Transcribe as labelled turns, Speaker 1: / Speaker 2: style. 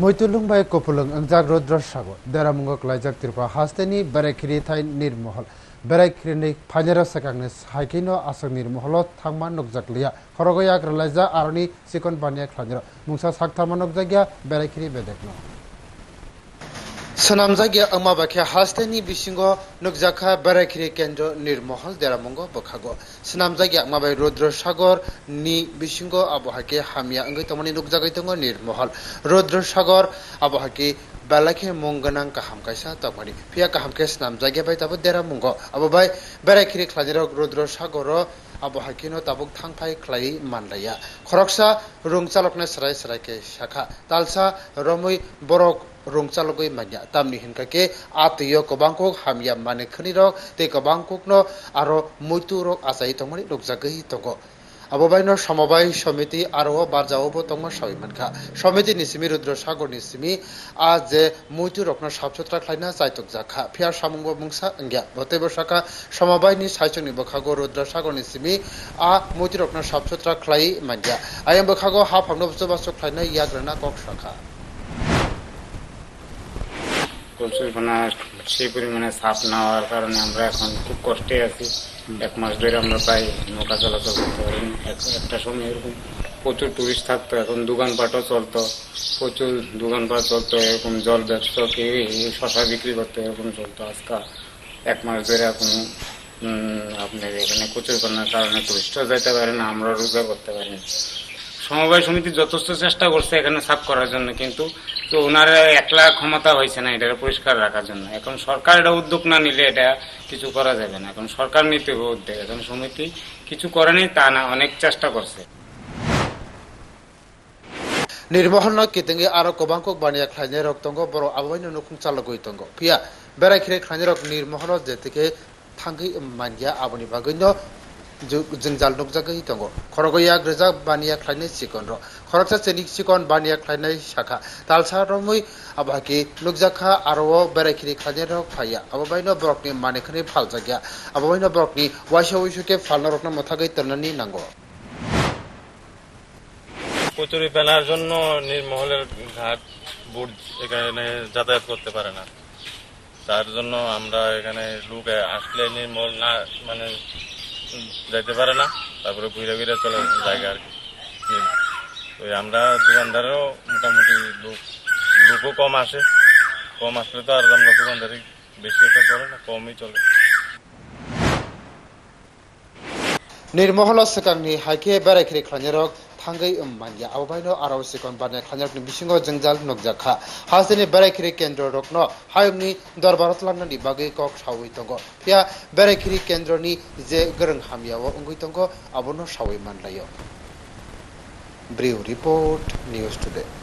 Speaker 1: মৈতুলুং by কপুলং অংজাক রুদ্র সাগর। দেরামুঙ্গক লাইজাক তিরপা হাস্তেনি বেড়াইখিরি থাই নির্মহল বেড়াইখিরিনি ফাইনেরা সেকাংনি সাইকিন আসং নির্মহল থাংমা নকজাক লিয়া। খরগয়াক লাইজা আরনি চিকন বানিয়া খ্লানিরা মুংসা সাকথারমা নকজাকিয়া বেড়াইখিরি বেদেকনো Sanamjagya Amabakya Hastani Bishingo Nukjaka Barakiri Kendro Nirmohol Deramongo Bokhago Sanamjagya Amabai Rodro Sagor Ni Bishingo Abohake Hamya Angitamani Nukjagaitongo Nirmohol Rodro Sagor Abohake balakhe mung ganang kaham kaisa tokmani phia kaham ke snam jage bai tabo dera mungo abo bai berai khiri khlajirok rodro sagoro abo hakino tabuk thang phai khlai manlaya khoroksa rungchalokne sarai sarai ke shakha talsa romui borok rungchalogoi manya tamni hinka ke atiyo kobangkok hamya mane khni rok te kobangkok no aro muitu rok asai tongmani lokjagei tongo আববাইন সমবায় সমিতি আরও বারজাওবতম সবিমানখা সমিতি নিসিমি রুদ্রসাগর নিসিমি, আজ যে মৈতু রত্ন সাবসুত্রা খাইনা চাইতক যা জাখা। ফিয়া সামুঙ্গ মুংসা অঙ্গিয়া ভতেব শাখা সমবায়নি সাইচনি বখাগো রুদ্রসাগর নিসিমি, আ মৈতু রত্ন সাবসুত্রা খাই মাঙ্গিয়া। আয়াম বখাগো হা ফাংনো বসবাস খ্লাইনা ইয়াগ্রানা কক শাখা
Speaker 2: কলসুর বানা সেই পরিমাণে সাপ নেওয়ার কারণে আমরা এখন খুব কষ্টে আছি। এক মাস ধরে আমরা প্রায় নৌকা চলাচল করতে পারিনি। একটা সময় এরকম প্রচুর টুরিস্ট থাকতো, এখন দোকানপাটও চলতো, প্রচুর দোকানপাট চলতো, এরকম জল ব্যবসা কেউ শশা বিক্রি করতো, এরকম চলতো। আজকাল এক মাস ধরে এখন আপনার এখানে প্রচুর কন্যার কারণে টুরিস্টও যেতে পারে না আমরা রোজগার করতে পারি না। সমবায় সমিতি যথেষ্ট চেষ্টা করছে এখানে সাফ করার জন্য, কিন্তু তো ওনারা একলা ক্ষমতা হয়েছে না এটা পরিষ্কার রাখার জন্য। এখন সরকার এটা উদ্যোগ না নিলে এটা কিছু করা যাবে না। এখন সরকার নিতে হবে উদ্যোগ, এখন সমিতি কিছু করেনি তা না, অনেক চেষ্টা করছে।
Speaker 1: নির্বাহন কিতঙ্গি আরও কবাঙ্ক বানিয়া খাইনে রক তঙ্গ বড় আবহাওয়া নুখুং চালগই তঙ্গ ফিয়া বেড়াই খিরে খাইনাই রক নির্মহন, যেতেকে থাঙ্গি মানগিয়া আবনি বাগৈন্য जोंजाल नुकजागै तंगो खरगया ग्रेजा बानिया खाइने सिकन र खरकसा चेनिक सिकन बानिया खाइने शाखा तालसा रमै आबाके नुकजाखा आरो बेरायखिरे खाइने रक फाया आबाइनो ब्रकनि मानेखनि फालजागिया आबाइनो ब्रकनि वाइसा वाइसुके फालना रकना मथागै तननि नांगो
Speaker 3: কচুরি ফেলার জন্য নির্মহলের ঘাট বোট এখানে যাতায়াত করতে পারে না তার জন্য আমরা এখানে লোক আসলে নির্মল না মানে যাইতে পারে না তারপরে ঘুরে ঘুরে চলে জায়গা আর কি তো আমরা দোকানদারও মোটামুটি লোক লোকও কম আসে কম আসলে তো আর আমরা দোকানদারি বেশি একটা চলে না কমই চলে
Speaker 1: निर्महल सिगांनि हाइके बेरायखिरि खालामनायरक थांगै मानिया आबाइनो आराव सिकन बानाय खालामनायनि बिसिङाव जोंजाल नगजाखा हाजोनि बेरायखिरि केन्द्र रकनो हायमनि दरबाराव लांनायनि बागै कक सावै दङ फिया बेरायखिरि केन्द्रनि जे गोरों हामियाव अंगै दङ आबनो सावै मानलायो ब्रिउ रिपर्ट निउज टुडे